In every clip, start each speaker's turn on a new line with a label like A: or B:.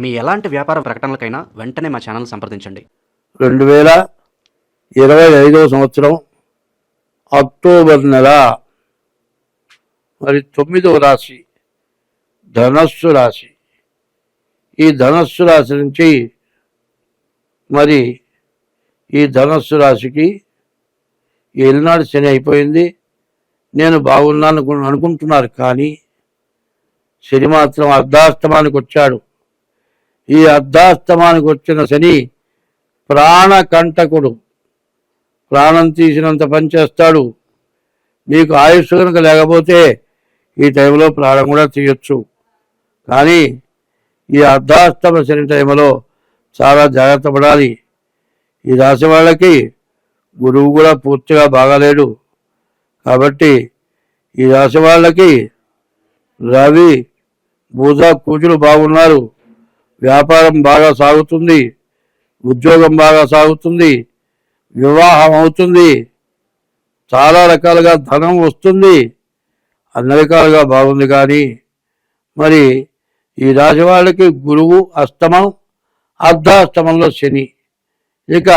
A: మీ ఎలాంటి వ్యాపార ప్రకటనలకైనా వెంటనే మా ఛానల్ సంప్రదించండి.
B: రెండు వేల ఇరవై ఐదవ సంవత్సరం అక్టోబర్ నెల మరి తొమ్మిదవ రాశి ధనస్సు రాశి. ఈ ధనస్సు రాశి నుంచి మరి ఈ ధనస్సు రాశికి ఏలినాడు శని అయిపోయింది. నేను బాగున్నాను అనుకుంటున్నారు కానీ శని మాత్రం అర్ధాష్టమానికి వచ్చాడు. ఈ అర్ధాస్తమానికి వచ్చిన శని ప్రాణకంటకుడు. ప్రాణం తీసినంత పని చేస్తాడు. మీకు ఆయుష్ కనుక లేకపోతే ఈ టైంలో ప్రాణం కూడా తీయచ్చు. కానీ ఈ అర్ధాస్తమ శని టైంలో చాలా జాగ్రత్త పడాలి. ఈ రాశి వాళ్ళకి గురువు కూడా పూర్తిగా బాగాలేడు. కాబట్టి ఈ రాశి వాళ్ళకి రవి బుధ కూచులు బాగున్నారు. వ్యాపారం బాగా సాగుతుంది ఉద్యోగం బాగా సాగుతుంది వివాహం అవుతుంది చాలా రకాలుగా ధనం వస్తుంది అన్ని రకాలుగా బాగుంది కానీ మరి ఈ రాశి వాళ్ళకి గురువు అస్తమం అర్ధాష్టమంలో శని. ఇక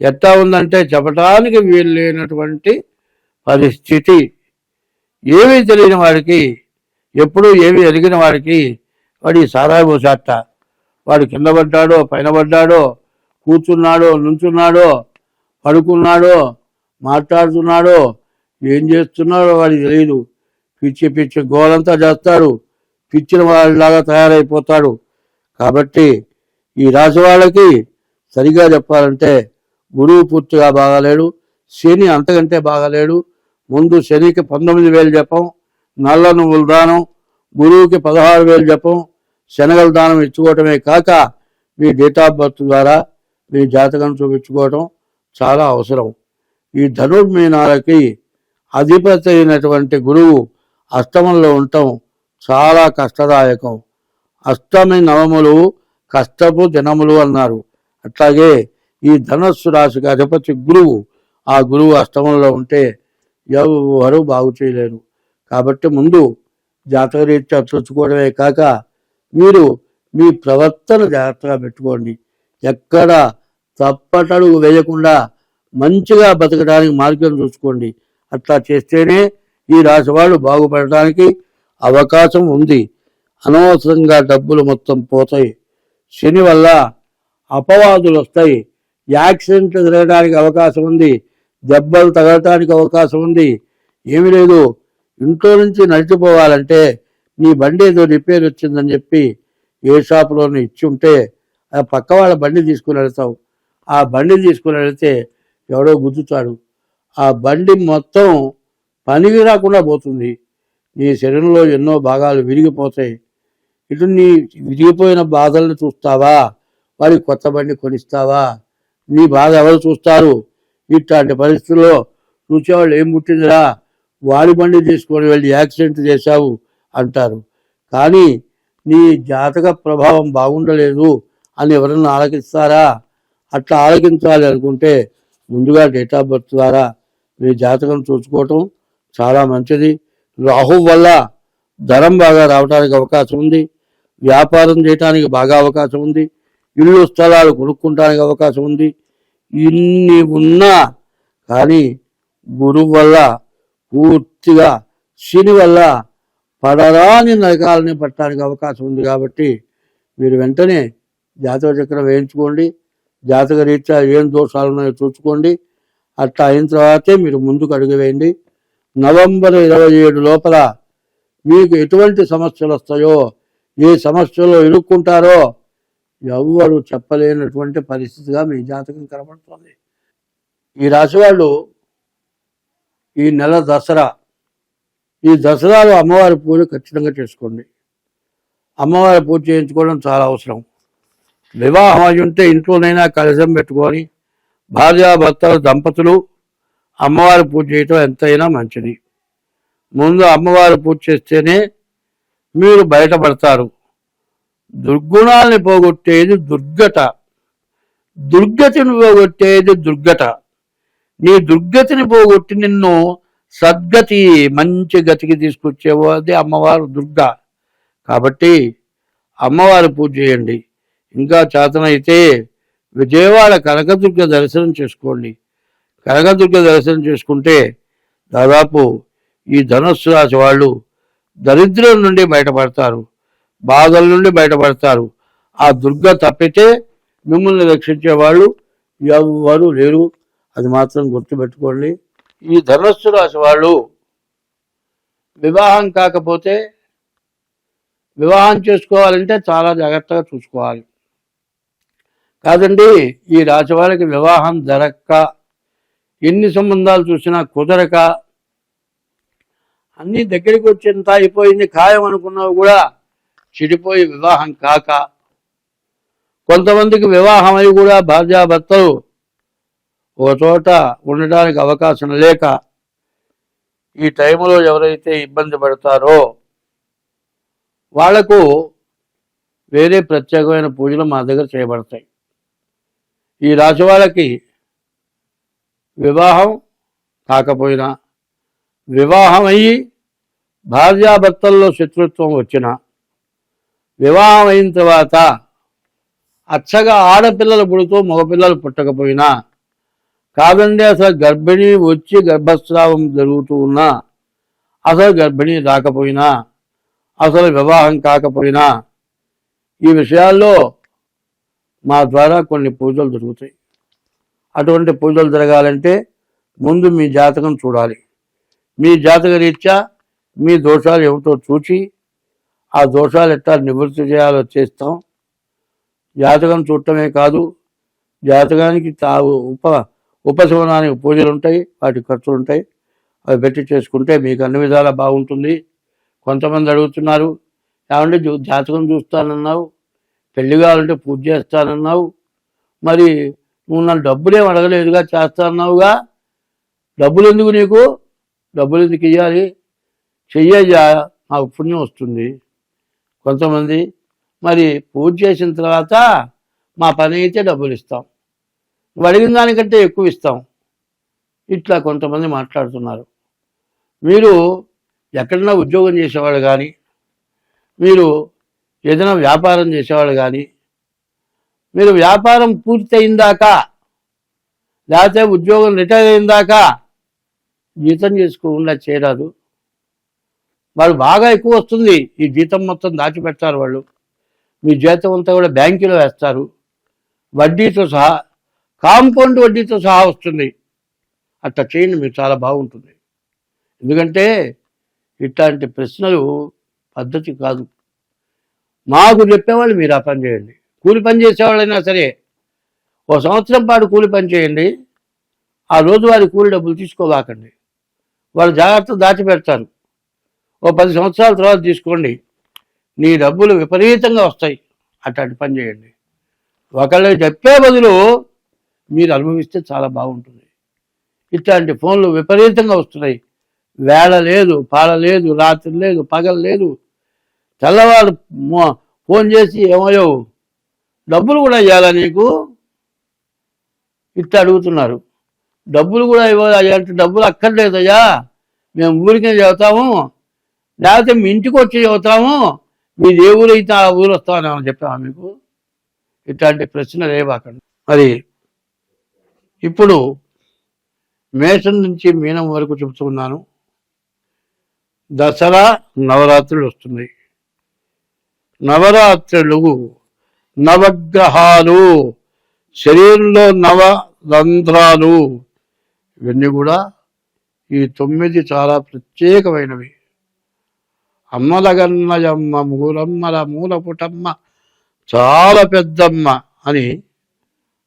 B: ఎట్టా ఉందంటే చెప్పటానికి వీలు లేనటువంటి పరిస్థితి. ఏమీ తెలియని వాడికి ఎప్పుడూ ఏమీ ఎరిగిన వాడికి వాడి సారాయి పోసేట వాడు కింద పడ్డాడో పైన పడ్డాడో కూర్చున్నాడో నుంచున్నాడో పడుకున్నాడో మాట్లాడుతున్నాడో ఏం చేస్తున్నాడో వాడికి తెలియదు పిచ్చి పిచ్చి గోలంతా చేస్తాడు. పిచ్చిన వాళ్ళలాగా తయారైపోతాడు. కాబట్టి ఈ రాశి వాళ్ళకి సరిగా చెప్పాలంటే గురువు పూర్తిగా బాగాలేడు శని అంతకంటే బాగాలేడు. ముందు శనికి పంతొమ్మిది వేలు జపం నల్ల నువ్వుల దానం గురువుకి పదహారు వేలు జపం శనగల దానం ఇచ్చుకోవటమే కాక మీ డేట్ ఆఫ్ బర్త్ ద్వారా మీ జాతకం చూపించుకోవటం చాలా అవసరం. ఈ ధనుర్మీనాలకి అధిపతి అయినటువంటి గురువు అష్టమంలో ఉండటం చాలా కష్టదాయకం. అష్టమి నవములు కష్టపు దినములు అన్నారు. అట్లాగే ఈ ధనస్సు రాశికి అధిపతి గురువు ఆ గురువు అష్టమంలో ఉంటే ఎవరు బాగు చేయలేరు. కాబట్టి ముందు జాతకరీత్యా చూసుకోవడమే కాక మీరు మీ ప్రవర్తన జాగ్రత్తగా పెట్టుకోండి. ఎక్కడ తప్పటడుగు వేయకుండా మంచిగా బతకడానికి మార్గం చూసుకోండి. అట్లా చేస్తేనే ఈ రాశి వాళ్ళు బాగుపడటానికి అవకాశం ఉంది. అనవసరంగా డబ్బులు మొత్తం పోతాయి. శని వల్ల అపవాదులు వస్తాయి. యాక్సిడెంట్లు జరగడానికి అవకాశం ఉంది. దెబ్బలు తగలటానికి అవకాశం ఉంది. ఏమీ లేదు. ఇంట్లో నుంచి నడిచిపోవాలంటే నీ బండి ఏదో రిపేర్ వచ్చిందని చెప్పి ఏ షాపులోనూ ఇచ్చి ఉంటే ఆ పక్క వాళ్ళ బండి తీసుకుని వెళ్తావు. ఆ బండి తీసుకుని వెళితే ఎవడో గుద్దుతాడు. ఆ బండి మొత్తం పనికి రాకుండా పోతుంది. నీ శరీరంలో ఎన్నో భాగాలు విరిగిపోతాయి. ఇటు నీ విరిగిపోయిన బాధల్ని చూస్తావా? వాడికి కొత్త బండి కొనిస్తావా? నీ బాధ ఎవరు చూస్తారు? ఇట్లాంటి పరిస్థితుల్లో చూసేవాళ్ళు ఏం పుట్టిందిరా? వాడి బండి తీసుకొని వెళ్ళి యాక్సిడెంట్ చేశావు. అంటారు. కానీ నీ జాతక ప్రభావం బాగుండలేదు అని ఎవరన్నా ఆలకిస్తారా? అట్లా ఆలకించాలి అనుకుంటే ముందుగా డేట్ ఆఫ్ బర్త్ ద్వారా మీ జాతకం చూసుకోవటం చాలా మంచిది. రాహు వల్ల ధనం బాగా రావడానికి అవకాశం ఉంది. వ్యాపారం చేయటానికి బాగా అవకాశం ఉంది. ఇల్లు స్థలాలు కొనుక్కుంటానికి అవకాశం ఉంది. ఇన్ని ఉన్నా కానీ గురువు వల్ల పూర్తిగా శని వల్ల పడరాని నరకాలని పట్టడానికి అవకాశం ఉంది కాబట్టి మీరు వెంటనే జాతక చక్రం వేయించుకోండి. జాతక రీత్యా ఏం దోషాలు ఉన్నాయో చూసుకోండి. అట్లా అయిన తర్వాతే మీరు ముందుకు అడుగు వేయండి. నవంబర్ ఇరవై ఏడు లోపల మీకు ఎటువంటి సమస్యలు వస్తాయో ఏ సమస్యలో ఇరుక్కుంటారో ఎవ్వరు చెప్పలేనటువంటి పరిస్థితిగా మీ జాతకం కనబడుతుంది. ఈ రాశి వాళ్ళు ఈ నెల దసరా ఈ దసరాలో అమ్మవారి పూజ ఖచ్చితంగా చేసుకోండి. అమ్మవారి పూజ చేయించుకోవడం చాలా అవసరం. వివాహం అయి ఉంటే ఇంట్లోనైనా కలశం పెట్టుకొని భార్యాభర్తల దంపతులు అమ్మవారి పూజ చేయటం ఎంతైనా మంచిది. ముందు అమ్మవారి పూజ చేస్తేనే మీరు బయటపడతారు. దుర్గుణాల్ని పోగొట్టేది దుర్గట దుర్గతిని పోగొట్టేది దుర్గట నీ దుర్గతిని పోగొట్టి నిన్ను సద్గతి మంచి గతికి తీసుకొచ్చేవాది అమ్మవారు దుర్గ. కాబట్టి అమ్మవారి పూజ చేయండి. ఇంకా చేతనైతే విజయవాడ కనకదుర్గ దర్శనం చేసుకోండి. కనకదుర్గ దర్శనం చేసుకుంటే దాదాపు ఈ ధనుస్సు రాశి వాళ్ళు దరిద్రం నుండి బయటపడతారు. బాధల నుండి బయటపడతారు. ఆ దుర్గ తప్పితే మిమ్మల్ని రక్షించే వాళ్ళు ఎవరు లేరు. అది మాత్రం గుర్తుపెట్టుకోండి. ఈ ధనస్సు రాశి వాళ్ళు వివాహం కాకపోతే వివాహం చేసుకోవాలంటే చాలా జాగ్రత్తగా చూసుకోవాలి. కాదండి ఈ రాశి వాళ్ళకి వివాహం జరక్క. ఎన్ని సంబంధాలు చూసినా కుదరక. అన్ని దగ్గరికి వచ్చేంత అయిపోయింది ఖాయం అనుకున్నావు కూడా చెడిపోయి వివాహం కాక. కొంతమందికి వివాహం అయి కూడా భార్యాభర్తలు ఒక చోట ఉండడానికి అవకాశం లేక ఈ టైంలో ఎవరైతే ఇబ్బంది పడతారో వాళ్ళకు వేరే ప్రత్యేకమైన పూజలు మా దగ్గర చేయబడతాయి. ఈ రాశి వాళ్ళకి వివాహం కాకపోయినా వివాహం అయ్యి భార్యాభర్తల్లో శత్రుత్వం వచ్చిన వివాహం అయిన తర్వాత అచ్చగా ఆడపిల్లలు పుడుతూ మగపిల్లలు పుట్టకపోయినా కాదండి అసలు గర్భిణి వచ్చి గర్భస్రావం జరుగుతూ ఉన్నా అసలు గర్భిణి రాకపోయినా అసలు వివాహం కాకపోయినా ఈ విషయాల్లో మా ద్వారా కొన్ని పూజలు జరుగుతాయి. అటువంటి పూజలు జరగాలంటే ముందు మీ జాతకం చూడాలి. మీ జాతక రీత్యా మీ దోషాలు ఏమిటో చూచి ఆ దోషాలు ఎట్లా నివృత్తి చేయాలో చేస్తాం. జాతకం చూడటమే కాదు జాతకానికి తా ఉప ఉపశమనానికి పూజలు ఉంటాయి వాటి ఖర్చులు ఉంటాయి అవి పెట్టి చేసుకుంటే మీకు అన్ని విధాలా బాగుంటుంది. కొంతమంది అడుగుతున్నారు ఏమంటే జాతకం చూస్తానన్నావు పెళ్ళి కావాలంటే పూజ చేస్తానన్నావు మరి నువ్వు నన్ను డబ్బులు అడగలేదుగా చేస్తానన్నావుగా? డబ్బులు ఎందుకు నీకు? డబ్బులు ఎందుకు ఇవ్వాలి చెయ్యయ్యా నాకు పుణ్యం వస్తుంది. కొంతమంది మరి పూజ చేసిన తర్వాత మా పని అయితే డబ్బులు ఇస్తాం అడిగిన దానికంటే ఎక్కువ ఇస్తాం. ఇట్లా కొంతమంది మాట్లాడుతున్నారు. మీరు ఎక్కడైనా ఉద్యోగం చేసేవాళ్ళు కానీ మీరు ఏదైనా వ్యాపారం చేసేవాళ్ళు కానీ మీరు వ్యాపారం పూర్తయిందాక లేకపోతే ఉద్యోగం రిటైర్ అయిందాక జీతం చేసుకోకుండా చేయరాదు. వాళ్ళు బాగా ఎక్కువ వస్తుంది. ఈ జీతం మొత్తం దాచిపెడతారు వాళ్ళు. మీ జీతం అంతా కూడా బ్యాంకులో వేస్తారు. వడ్డీతో సహా కాంపౌండ్ వడ్డీతో సహా వస్తుంది. అట్లా చేయండి మీరు చాలా బాగుంటుంది. ఎందుకంటే ఇట్లాంటి ప్రశ్నలు పద్ధతి కాదు. మాకు చెప్పేవాళ్ళు మీరు ఆ పని చేయండి. కూలి పని చేసేవాళ్ళైనా సరే ఓ సంవత్సరం పాటు కూలి పని చేయండి. ఆ రోజు వారి కూలి డబ్బులు తీసుకోవాకండి. వాళ్ళు జాగ్రత్త దాచిపెడతారు. ఓ పది సంవత్సరాల తర్వాత తీసుకోండి. నీ డబ్బులు విపరీతంగా వస్తాయి. అట్లాంటి పని చేయండి. ఒకళ్ళు చెప్పే బదులు మీరు అనుభవిస్తే చాలా బాగుంటుంది. ఇట్లాంటి ఫోన్లు విపరీతంగా వస్తున్నాయి. వేళ లేదు పాల లేదు రాత్రి లేదు పగలు లేదు. తెల్లవారు ఫోన్ చేసి ఏమయ్యో డబ్బులు కూడా ఇవ్వాలా నీకు? ఇట్లా అడుగుతున్నారు. డబ్బులు కూడా ఇవ్వాలి అంటే డబ్బులు అక్కర్లేదయ్యా. మేము ఊరికే చదువుతాము లేకపోతే మీ ఇంటికి వచ్చి చదువుతాము మీది ఏ ఊరు అయితే ఆ ఊరు వస్తామని చెప్పాము మీకు? ఇట్లాంటి ప్రశ్న లేవాకండి మరి ఇప్పుడు మేషం నుంచి మీనం వరకు చెబుతున్నాను దసరా నవరాత్రులు వస్తున్నాయి. నవరాత్రులు నవగ్రహాలు శరీరంలో నవ రంధ్రాలు ఇవన్నీ కూడా ఈ తొమ్మిది చాలా ప్రత్యేకమైనవి. అమ్మలగన్నయమ్మ మూలమ్మల మూలపుటమ్మ చాలా పెద్దమ్మ అని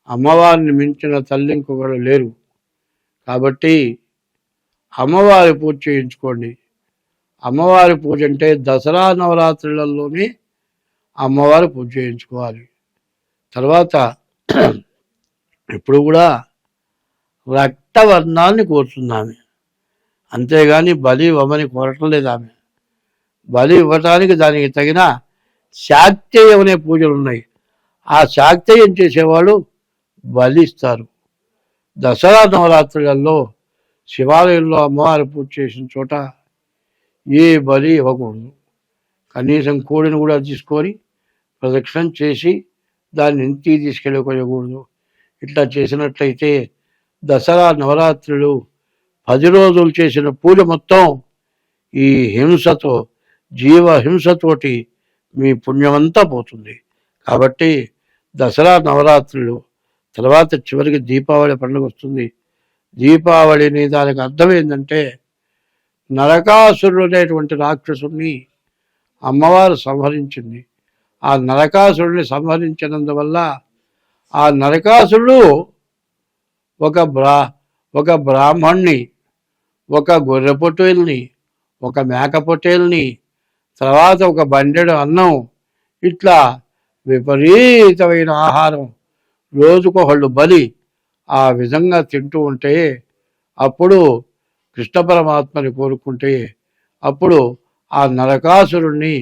B: అమ్మవారిని మించిన తల్లి ఇంకొకరు లేరు. కాబట్టి అమ్మవారి పూజ చేయించుకోండి. అమ్మవారి పూజ అంటే దసరా నవరాత్రులలోనే అమ్మవారి పూజ చేయించుకోవాలి. తర్వాత ఇప్పుడు కూడా రక్తవర్ణాన్ని కోరుతుంది ఆమె అంతేగాని బలి ఇవ్వమని కోరటం లేదు ఆమె. బలి ఇవ్వటానికి దానికి తగిన శాక్తేయం అనే పూజలు ఉన్నాయి. ఆ శాక్తేయం చేసేవాళ్ళు బలి ఇస్తారు దసరా నవరాత్రులలో శివాలయంలో అమ్మవారి పూజ చేసిన చోట ఏ బలి ఇవ్వకూడదు. కనీసం కోడిని కూడా తీసుకొని ప్రదక్షిణం చేసి దాన్ని ఇంటికి తీసుకెళ్ళకూడదు. ఇట్లా చేసినట్లయితే దసరా నవరాత్రులు పది రోజులు చేసిన పూజ మొత్తం ఈ హింసతో జీవ హింసతోటి మీ పుణ్యమంతా పోతుంది. కాబట్టి దసరా నవరాత్రులు తర్వాత చివరికి దీపావళి పండుగ వస్తుంది. దీపావళిని దానికి అర్థం ఏంటంటే నరకాసురుడు అనేటువంటి రాక్షసుని అమ్మవారు సంహరించింది. ఆ నరకాసురుడిని సంహరించినందువల్ల ఆ నరకాసురుడు ఒక బ్రా ఒక బ్రాహ్మణ్ణి ఒక గొర్రె పొట్టేల్ని ఒక మేక పొట్టేల్ని తర్వాత ఒక బండెడు అన్నం ఇట్లా విపరీతమైన ఆహారం రోజుకొకళ్ళు బలి ఆ విధంగా తింటూ ఉంటే అప్పుడు కృష్ణ పరమాత్మని కోరుకుంటే అప్పుడు ఆ నరకాసురుణ్ణి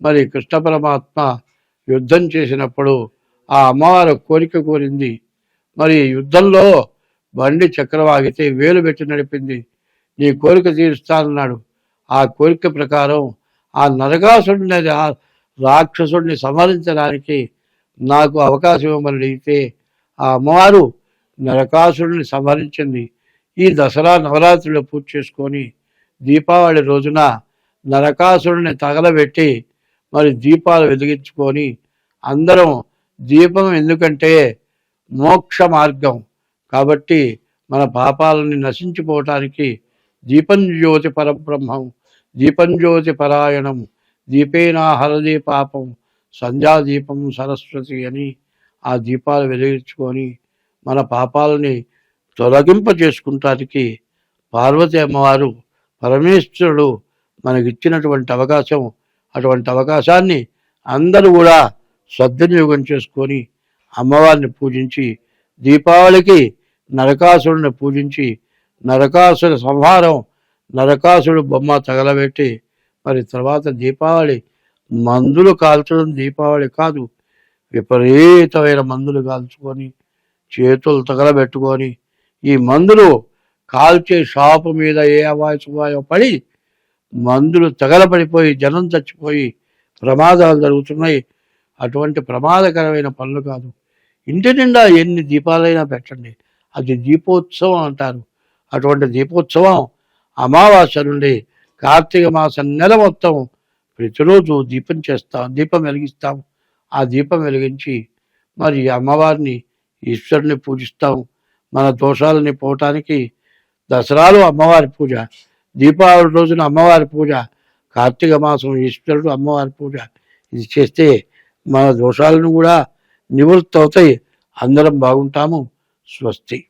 B: మరి కృష్ణ పరమాత్మ యుద్ధం చేసినప్పుడు ఆ అమ్మవారు కోరిక కోరింది. మరి యుద్ధంలో బండి చక్రవాగితే వేలు పెట్టి నడిపింది. నీ కోరిక తీరుస్తానన్నాడు. ఆ కోరిక ప్రకారం ఆ నరకాసుడిని రాక్షసుడిని సంహరించడానికి నాకు అవకాశం ఇవ్వమని అడిగితే ఆ అమ్మవారు నరకాసురుని సంహరించింది ఈ దసరా నవరాత్రులు పూర్తి చేసుకొని దీపావళి రోజున నరకాసురుని తగలబెట్టి మరి దీపాలు వెలిగించుకొని అందరం దీపం ఎందుకంటే మోక్ష మార్గం. కాబట్టి మన పాపాలని నశించిపోవటానికి దీపం జ్యోతి పరబ్రహ్మం దీపం జ్యోతి పరాయణం దీపేనా హరది పాపం సంధ్యాదీపం సరస్వతి అని ఆ దీపాలు వెలిగించుకొని మన పాపాలని తొలగింప చేసుకుంటానికి పార్వతి అమ్మవారు పరమేశ్వరుడు మనకిచ్చినటువంటి అవకాశం అటువంటి అవకాశాన్ని అందరూ కూడా సద్వినియోగం చేసుకొని అమ్మవారిని పూజించి దీపావళికి నరకాసురుని పూజించి నరకాసుర సంహారం నరకాసుడు బొమ్మ తగలబెట్టి మరి తర్వాత దీపావళి మందులు కాల్చడం దీపావళి కాదు. విపరీతమైన మందులు కాల్చుకొని చేతులు తగలబెట్టుకొని ఈ మందులు కాల్చే షాపు మీద ఏ అవాయసమాయో పడి మందులు తగలబడిపోయి జనం చచ్చిపోయి ప్రమాదాలు జరుగుతున్నాయి. అటువంటి ప్రమాదకరమైన పనులు కాదు. ఇంటి నిండా ఎన్ని దీపాలైనా పెట్టండి. అది దీపోత్సవం అంటారు. అటువంటి దీపోత్సవం అమావాస్య నుండి కార్తీక మాసం నెల మొత్తం ప్రతిరోజు దీపం చేస్తాం దీపం వెలిగిస్తాం. ఆ దీపం వెలిగించి మరి అమ్మవారిని ఈశ్వరుని పూజిస్తాం. మన దోషాలని పోవటానికి దసరాలు అమ్మవారి పూజ దీపావళి రోజున అమ్మవారి పూజ కార్తీక మాసం ఈశ్వరుడు అమ్మవారి పూజ. ఇది చేస్తే మన దోషాలను కూడా నివృత్తి అవుతాయి. అందరం బాగుంటాము. స్వస్తి.